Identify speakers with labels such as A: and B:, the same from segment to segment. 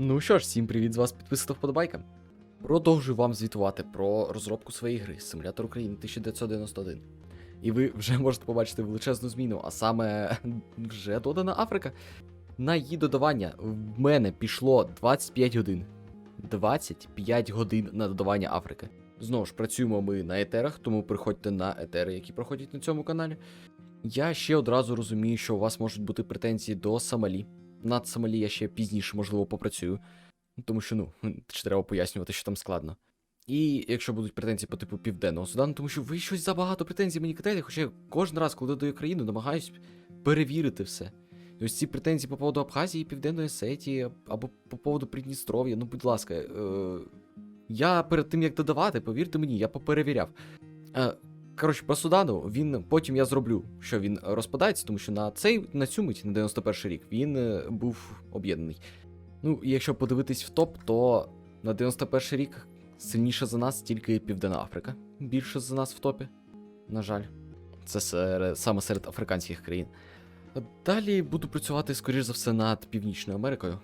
A: Ну що ж, всім привіт з вас, підписано вподобайка. Продовжую вам звітувати про розробку своєї гри Симулятор України 1991. І ви вже можете побачити величезну зміну, а саме вже додана Африка. На її додавання в мене пішло 25 годин. 25 годин на додавання Африки. Знову ж працюємо ми на етерах, тому приходьте на етери, які проходять на цьому каналі. Я ще одразу розумію, що у вас можуть бути претензії до Сомалі. Над Сомалі я ще пізніше, можливо, попрацюю. Тому що, ну, чи треба пояснювати, що там складно. І якщо будуть претензії по типу Південного Судану, тому що ви щось забагато претензій мені кидаєте, хоча я кожен раз, коли додаю країну, намагаюсь перевірити все. І ось ці претензії по поводу Абхазії, Південної Осетії або по поводу Придністров'я, ну, будь ласка, е- я перед тим як додавати, повірте мені, я поперевіряв. Е- Коротше, по Судану він потім я зроблю, що він розпадається, тому що на цей на цю мить, на 91 рік, він е, був об'єднаний. Ну, якщо подивитись в топ, то на 91 рік сильніше за нас тільки Південна Африка. Більше за нас в топі. На жаль, це серед, саме серед африканських країн. Далі буду працювати, скоріш за все, над Північною Америкою.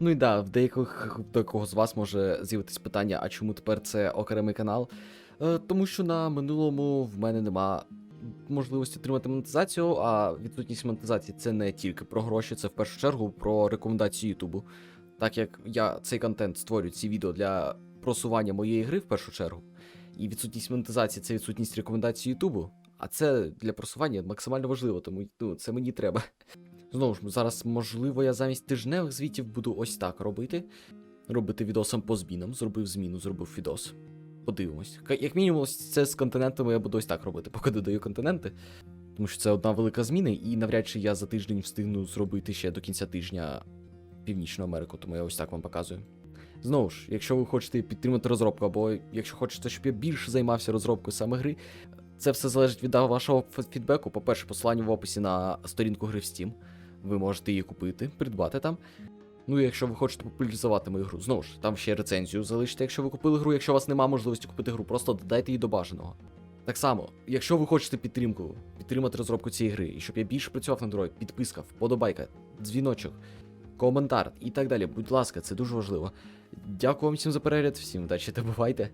A: Ну і да, в деяких в декого з вас може з'явитись питання, а чому тепер це окремий канал? Е, тому що на минулому в мене нема можливості отримати монетизацію, а відсутність монетизації це не тільки про гроші, це в першу чергу про рекомендації Ютубу. Так як я цей контент створюю, ці відео для просування моєї гри в першу чергу, і відсутність монетизації це відсутність рекомендацій Ютубу, а це для просування максимально важливо, тому ну, це мені треба. Знову ж, зараз, можливо, я замість тижневих звітів буду ось так робити. Робити відосом по змінам, зробив зміну, зробив відос. Подивимось. Як мінімум, це з континентами я буду ось так робити, поки додаю континенти. Тому що це одна велика зміна, і навряд чи я за тиждень встигну зробити ще до кінця тижня Північну Америку, тому я ось так вам показую. Знову ж, якщо ви хочете підтримати розробку, або якщо хочете, щоб я більше займався розробкою саме гри, це все залежить від вашого фідбеку. По-перше, посилання в описі на сторінку гри в Steam. Ви можете її купити, придбати там. Ну якщо ви хочете популяризувати мою гру, знову ж, там ще рецензію залишите, якщо ви купили гру, якщо у вас немає можливості купити гру, просто додайте її до бажаного. Так само, якщо ви хочете підтримку, підтримати розробку цієї гри, і щоб я більше працював над грою, підписка, вподобайка, дзвіночок, коментар і так далі. Будь ласка, це дуже важливо. Дякую вам всім за перегляд, всім удачі та бувайте!